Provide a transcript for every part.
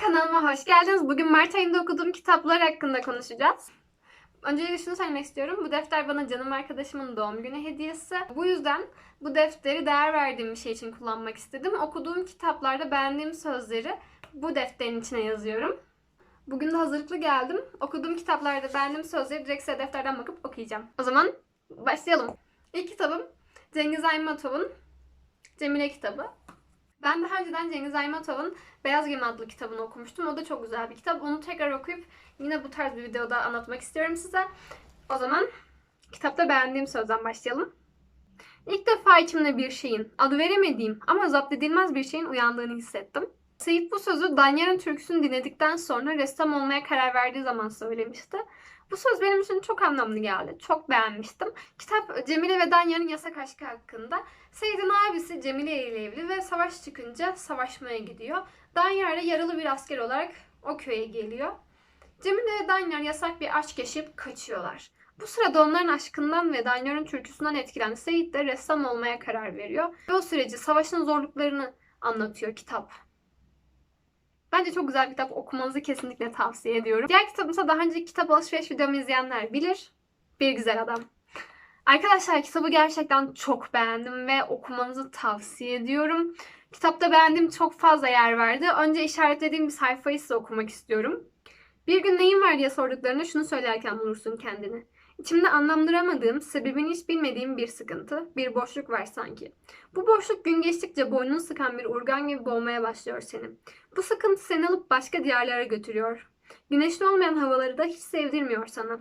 kanalıma hoş geldiniz. Bugün Mart ayında okuduğum kitaplar hakkında konuşacağız. Öncelikle şunu söylemek istiyorum. Bu defter bana canım arkadaşımın doğum günü hediyesi. Bu yüzden bu defteri değer verdiğim bir şey için kullanmak istedim. Okuduğum kitaplarda beğendiğim sözleri bu defterin içine yazıyorum. Bugün de hazırlıklı geldim. Okuduğum kitaplarda beğendiğim sözleri direkt size defterden bakıp okuyacağım. O zaman başlayalım. İlk kitabım Cengiz Aymatov'un Cemile kitabı. Ben daha önceden Cengiz Aymatov'un Beyaz Gemi adlı kitabını okumuştum. O da çok güzel bir kitap. Onu tekrar okuyup yine bu tarz bir videoda anlatmak istiyorum size. O zaman kitapta beğendiğim sözden başlayalım. İlk defa içimde bir şeyin, adı veremediğim ama zapt edilmez bir şeyin uyandığını hissettim. Seyit bu sözü Danyar'ın türküsünü dinledikten sonra ressam olmaya karar verdiği zaman söylemişti. Bu söz benim için çok anlamlı geldi. Çok beğenmiştim. Kitap Cemile ve Danyar'ın yasak aşkı hakkında. Seyit'in abisi Cemile ile evli ve savaş çıkınca savaşmaya gidiyor. Danyar da yaralı bir asker olarak o köye geliyor. Cemile ve Danyar yasak bir aşk yaşayıp kaçıyorlar. Bu sırada onların aşkından ve Danyar'ın türküsünden etkilenen Seyit de ressam olmaya karar veriyor. Ve o süreci, savaşın zorluklarını anlatıyor kitap. Bence çok güzel bir kitap. Okumanızı kesinlikle tavsiye ediyorum. Diğer kitabımsa daha önce kitap alışveriş videomu izleyenler bilir. Bir Güzel Adam. Arkadaşlar kitabı gerçekten çok beğendim ve okumanızı tavsiye ediyorum. Kitapta beğendiğim çok fazla yer vardı. Önce işaretlediğim bir sayfayı size okumak istiyorum. Bir gün neyin var diye sorduklarında şunu söylerken bulursun kendini. İçimde anlamlandıramadığım, sebebini hiç bilmediğim bir sıkıntı, bir boşluk var sanki. Bu boşluk gün geçtikçe boynunu sıkan bir urgan gibi boğmaya başlıyor seni. Bu sıkıntı seni alıp başka diyarlara götürüyor. Güneşli olmayan havaları da hiç sevdirmiyor sana.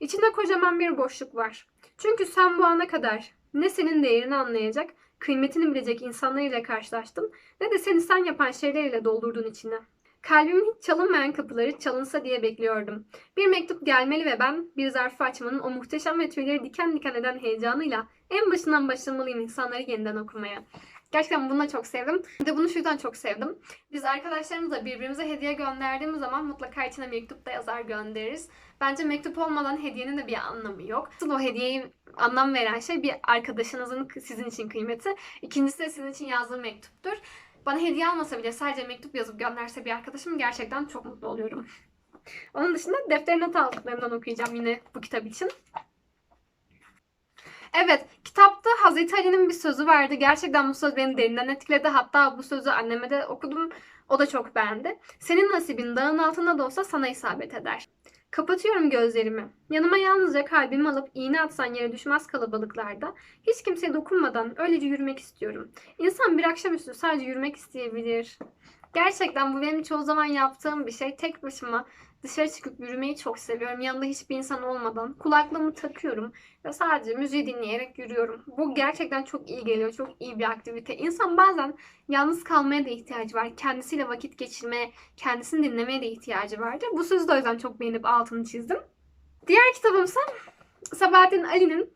İçinde kocaman bir boşluk var. Çünkü sen bu ana kadar ne senin değerini anlayacak, kıymetini bilecek insanlarıyla karşılaştın ne de seni sen yapan şeylerle doldurdun içine. Kalbimin hiç çalınmayan kapıları çalınsa diye bekliyordum. Bir mektup gelmeli ve ben bir zarfı açmanın o muhteşem ve tüyleri diken diken eden heyecanıyla en başından başlamalıyım insanları yeniden okumaya. Gerçekten bunu da çok sevdim. Bir de bunu şu yüzden çok sevdim. Biz arkadaşlarımıza birbirimize hediye gönderdiğimiz zaman mutlaka içine mektup da yazar göndeririz. Bence mektup olmadan hediyenin de bir anlamı yok. Asıl o hediyeyi anlam veren şey bir arkadaşınızın sizin için kıymeti. İkincisi de sizin için yazdığı mektuptur. Bana hediye almasa bile sadece mektup yazıp gönderse bir arkadaşım gerçekten çok mutlu oluyorum. Onun dışında defter not aldıklarımdan okuyacağım yine bu kitap için. Evet, kitapta Hazreti Ali'nin bir sözü vardı. Gerçekten bu söz beni derinden etkiledi. Hatta bu sözü anneme de okudum. O da çok beğendi. Senin nasibin dağın altında da olsa sana isabet eder. Kapatıyorum gözlerimi. Yanıma yalnızca kalbimi alıp iğne atsan yere düşmez kalabalıklarda. Hiç kimseye dokunmadan öylece yürümek istiyorum. İnsan bir akşamüstü sadece yürümek isteyebilir. Gerçekten bu benim çoğu zaman yaptığım bir şey. Tek başıma dışarı çıkıp yürümeyi çok seviyorum. Yanında hiçbir insan olmadan. Kulaklığımı takıyorum ve sadece müziği dinleyerek yürüyorum. Bu gerçekten çok iyi geliyor. Çok iyi bir aktivite. İnsan bazen yalnız kalmaya da ihtiyacı var. Kendisiyle vakit geçirmeye, kendisini dinlemeye de ihtiyacı vardır. Bu sözü de o yüzden çok beğenip altını çizdim. Diğer kitabımsa Sabahattin Ali'nin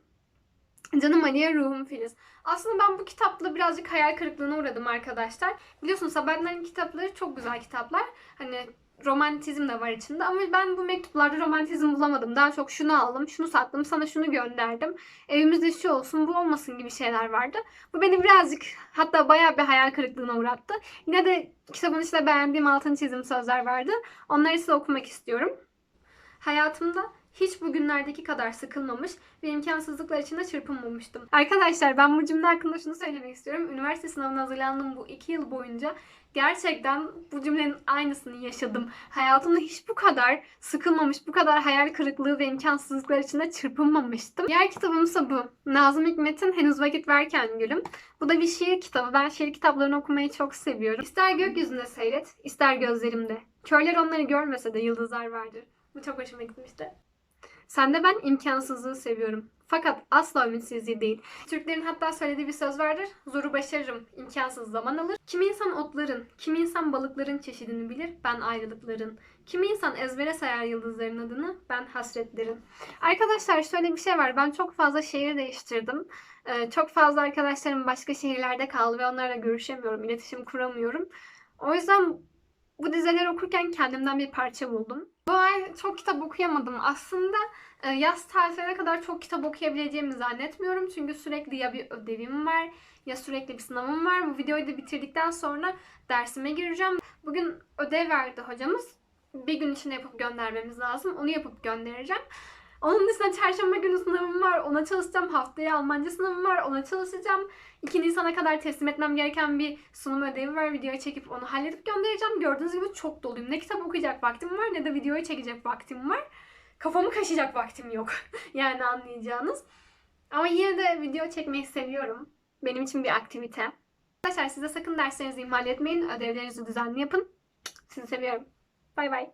Canım Ali'ye Ruhum Filiz. Aslında ben bu kitapla birazcık hayal kırıklığına uğradım arkadaşlar. Biliyorsunuz Sabahattin Ali'nin kitapları çok güzel kitaplar. Hani romantizm de var içinde ama ben bu mektuplarda romantizm bulamadım. Daha çok şunu aldım, şunu sattım, sana şunu gönderdim. Evimizde şu olsun, bu olmasın gibi şeyler vardı. Bu beni birazcık hatta bayağı bir hayal kırıklığına uğrattı. Yine de kitabın içinde beğendiğim altın çizim sözler vardı. Onları size okumak istiyorum. Hayatımda hiç bugünlerdeki kadar sıkılmamış ve imkansızlıklar içinde çırpınmamıştım. Arkadaşlar ben bu cümle hakkında şunu söylemek istiyorum. Üniversite sınavına hazırlandığım bu iki yıl boyunca gerçekten bu cümlenin aynısını yaşadım. Hayatımda hiç bu kadar sıkılmamış, bu kadar hayal kırıklığı ve imkansızlıklar içinde çırpınmamıştım. Diğer kitabımsa bu. Nazım Hikmet'in Henüz Vakit Verken Gülüm. Bu da bir şiir kitabı. Ben şiir kitaplarını okumayı çok seviyorum. İster gökyüzünde seyret, ister gözlerimde. Körler onları görmese de yıldızlar vardır. Bu çok hoşuma gitmişti. Sende ben imkansızlığı seviyorum. Fakat asla ümitsizliği değil. Türklerin hatta söylediği bir söz vardır. Zoru başarırım, imkansız zaman alır. Kimi insan otların, kimi insan balıkların çeşidini bilir, ben ayrılıkların. Kimi insan ezbere sayar yıldızların adını, ben hasretlerin. Arkadaşlar şöyle bir şey var. Ben çok fazla şehir değiştirdim. Ee, çok fazla arkadaşlarım başka şehirlerde kaldı ve onlarla görüşemiyorum, iletişim kuramıyorum. O yüzden bu dizeleri okurken kendimden bir parça buldum. Bu ay çok kitap okuyamadım. Aslında e, yaz tatiline kadar çok kitap okuyabileceğimi zannetmiyorum. Çünkü sürekli ya bir ödevim var ya sürekli bir sınavım var. Bu videoyu da bitirdikten sonra dersime gireceğim. Bugün ödev verdi hocamız. Bir gün içinde yapıp göndermemiz lazım. Onu yapıp göndereceğim. Onun dışında çarşamba günü sınavım var. Ona çalışacağım. Haftaya Almanca sınavım var. Ona çalışacağım. 2 Nisan'a kadar teslim etmem gereken bir sunum ödevi var. Videoya çekip onu halledip göndereceğim. Gördüğünüz gibi çok doluyum. Ne kitap okuyacak vaktim var ne de videoyu çekecek vaktim var. Kafamı kaşıyacak vaktim yok. yani anlayacağınız. Ama yine de video çekmeyi seviyorum. Benim için bir aktivite. Arkadaşlar size sakın derslerinizi ihmal etmeyin. Ödevlerinizi düzenli yapın. Sizi seviyorum. Bay bay.